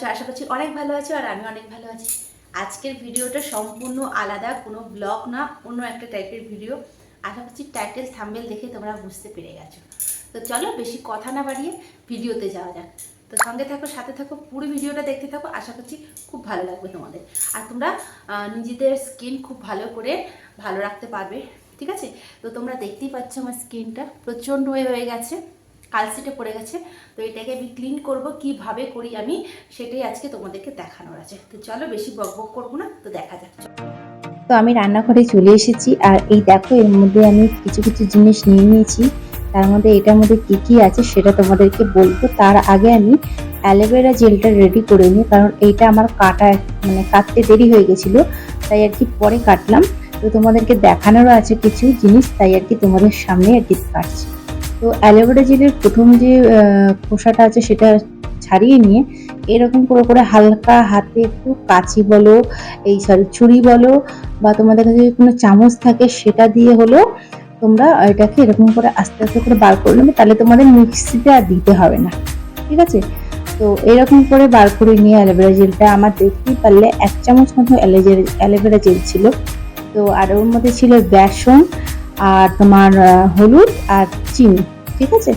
আছো? আশা করছি অনেক ভালো আছো আর আমি অনেক ভালো আছি। আজকের ভিডিওটা সম্পূর্ণ আলাদা, কোনো ব্লগ না, অন্য একটা টাইপের ভিডিও আশা করছি টাইটেল থাম্বেল দেখে তোমরা বুঝতে পেরে গেছো। তো চলো বেশি কথা না বাড়িয়ে ভিডিওতে যাওয়া যাক। তো সঙ্গে থাকো, সাথে থাকো, পুরো ভিডিওটা দেখতে থাকো। আশা করছি খুব ভালো লাগবে তোমাদের। আর তোমরা নিজেদের স্কিন খুব ভালো করে ভালো রাখতে পারবে, ঠিক আছে? তো তোমরা দেখতেই পাচ্ছ আমার স্কিনটা প্রচণ্ড হয়ে হয়ে গেছে। কালসিটে পড়ে গেছে। তো এটাকে আমি ক্লিন করব, কীভাবে করি আমি সেটাই আজকে তোমাদেরকে দেখানোর আছে। তো চলো বেশি বক বক করব না, তো দেখা যাক। তো আমি রান্নাঘরে চলে এসেছি, আর এই দেখো এর মধ্যে আমি কিছু কিছু জিনিস নিয়ে নিয়েছি। তার মধ্যে এটার মধ্যে কি কি আছে সেটা তোমাদেরকে বলব। তার আগে আমি অ্যালোভেরা জেলটা রেডি করে নিই, কারণ এইটা আমার কাটা মানে কাটতে দেরি হয়ে গেছিল, তাই আর কি পরে কাটলাম। তো তোমাদেরকে দেখানোরও আছে কিছু জিনিস, তাই আর কি তোমাদের সামনে আর কি কাটছি। তো অ্যালোভেরা জেলের প্রথম যে খোসাটা আছে সেটা ছাড়িয়ে নিয়ে এরকম করে করে হালকা হাতে একটু কাঁচি বলো, এই সরি ছুরি বলো বা তোমাদের কাছে যদি কোনো চামচ থাকে সেটা দিয়ে হলো তোমরা এটাকে এরকম করে আস্তে আস্তে করে বার করে নেবে, তাহলে তোমাদের মিক্সিতে আর দিতে হবে না। ঠিক আছে? তো এরকম করে বার করে নিয়ে অ্যালোভেরা জেলটা আমার দেখতেই পারলে এক চামচ মতো অ্যালোভেরা জেল ছিল। তো আর ওর মধ্যে ছিল বেসন আর তোমার হলুদ আর চিনি, ঠিক আছে?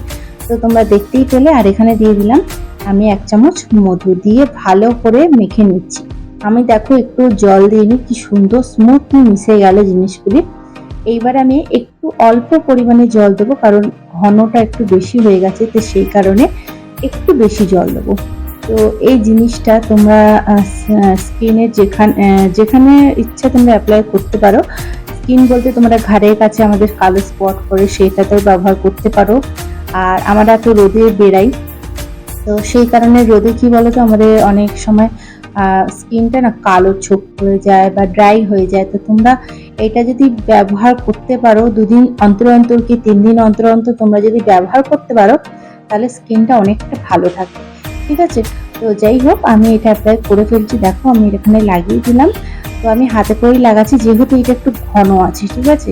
তো তোমরা দেখতেই পেলে, আর এখানে দিয়ে দিলাম আমি এক চামচ মধু দিয়ে ভালো করে মেখে নিচ্ছি। আমি দেখো একটু জল দিইনি কি সুন্দর স্মুথলি মিশে গেল জিনিসগুলি। এইবার আমি একটু অল্প পরিমাণে জল দেবো, কারণ ঘনটা একটু বেশি হয়ে গেছে, তো সেই কারণে একটু বেশি জল দেবো। তো এই জিনিসটা তোমরা স্কিনের যেখানে যেখানে ইচ্ছা তোমরা অ্যাপ্লাই করতে পারো। স্কিন বলতে তোমরা ঘাড়ের কাছে আমাদের কালো স্পট করে সেটাতেও ব্যবহার করতে পারো। আর আমরা তো রোদে বেরাই তো সেই কারণে রোদে কি বলতো, আমাদের অনেক সময় স্কিনটা না কালো ছোপ হয়ে যায় বা ড্রাই হয়ে যায়। তো তোমরা এটা যদি ব্যবহার করতে পারো, দুদিন অন্তর অন্তর কি তিন দিন অন্তর অন্তর তোমরা যদি ব্যবহার করতে পারো, তাহলে স্কিনটা অনেকটা ভালো থাকে ঠিক আছে? তো যাই হোক আমি এটা অ্যাপ্লাই করে ফেলছি। দেখো আমি এখানে লাগিয়ে দিলাম। তো আমি হাতে করেই লাগাচ্ছি যেহেতু এটা একটু ঘন আছে ঠিক আছে?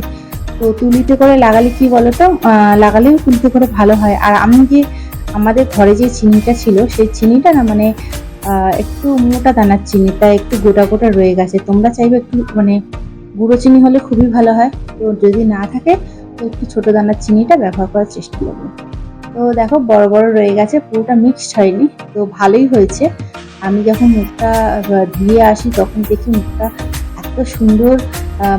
তো তুলিতে করে লাগালে কি বলতো? আহ, লাগালেও তুলিতে করে ভালো হয়। আর আমি যে আমাদের ঘরে যে চিনিটা ছিল সেই চিনিটা না মানে একটু মোটা দানার চিনিটা একটু গোটা গোটা রয়ে গেছে। তোমরা চাইবে একটু মানে গুঁড়ো চিনি হলে খুবই ভালো হয়। তো যদি না থাকে তো একটু ছোটো দানার চিনিটা ব্যবহার করার চেষ্টা করবে। তো দেখো, বড় বড় রয়ে গেছে, পুরোটা মিক্সড হয়নি, তো ভালোই হয়েছে। আমি যখন মুখটা ধুয়ে আসি, তখন দেখি মুখটা এত সুন্দর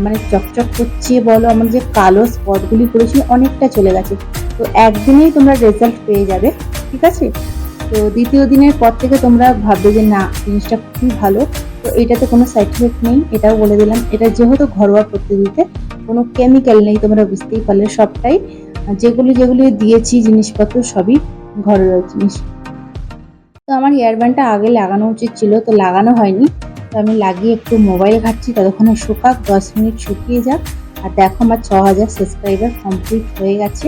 মানে চকচক করছে বলো, আমার যে কালো স্পটগুলি পড়েছিল, অনেকটা চলে গেছে। তো একদিনেই তোমরা রেজাল্ট পেয়ে যাবে, ঠিক আছে? তো দ্বিতীয় দিনের পর থেকে তোমরা ভাববে যে, না, জিনিসটা খুবই ভালো। তো এটাতে কোনো সাইড এফেক্ট নেই, এটাও বলে দিলাম। এটা যেহেতু ঘরোয়া পদ্ধতিতে, কোনো কেমিক্যাল নেই, তোমরা বুঝতেই পারলে সবটাই। যেগুলি যেগুলি দিয়েছি জিনিসপত্র সবই ঘরোয়া জিনিস। তো আমার হেয়ার ব্যান্ডটা আগে লাগানো উচিত ছিল, তো লাগানো হয়নি। তো আমি লাগিয়ে একটু মোবাইল ঘাটছি, ততক্ষণে শুকাক, দশ মিনিট শুকিয়ে যাক। আর দেখো আমার ছ হাজার সাবস্ক্রাইবার কমপ্লিট হয়ে গেছে।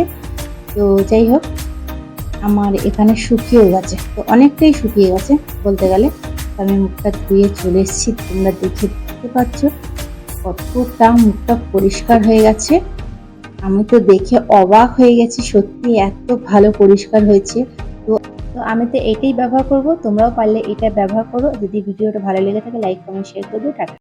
তো যাই হোক, আমার এখানে শুকিয়েও গেছে। তো অনেকটাই শুকিয়ে গেছে বলতে গেলে। আমি মুখটা ধুয়ে চলে এসেছি। তোমরা দেখে দেখতে পাচ্ছ কতটা মুখটা পরিষ্কার হয়ে গেছে। আমি তো দেখে অবাক হয়ে গেছি, সত্যি এত ভালো পরিষ্কার হয়েছে। তো আমি তো এটাই ব্যবহার করব, তোমরাও পারলে এটা ব্যবহার করো। যদি ভিডিওটা ভালো লেগে থাকে লাইক কমেন্ট শেয়ার করবে। টাকা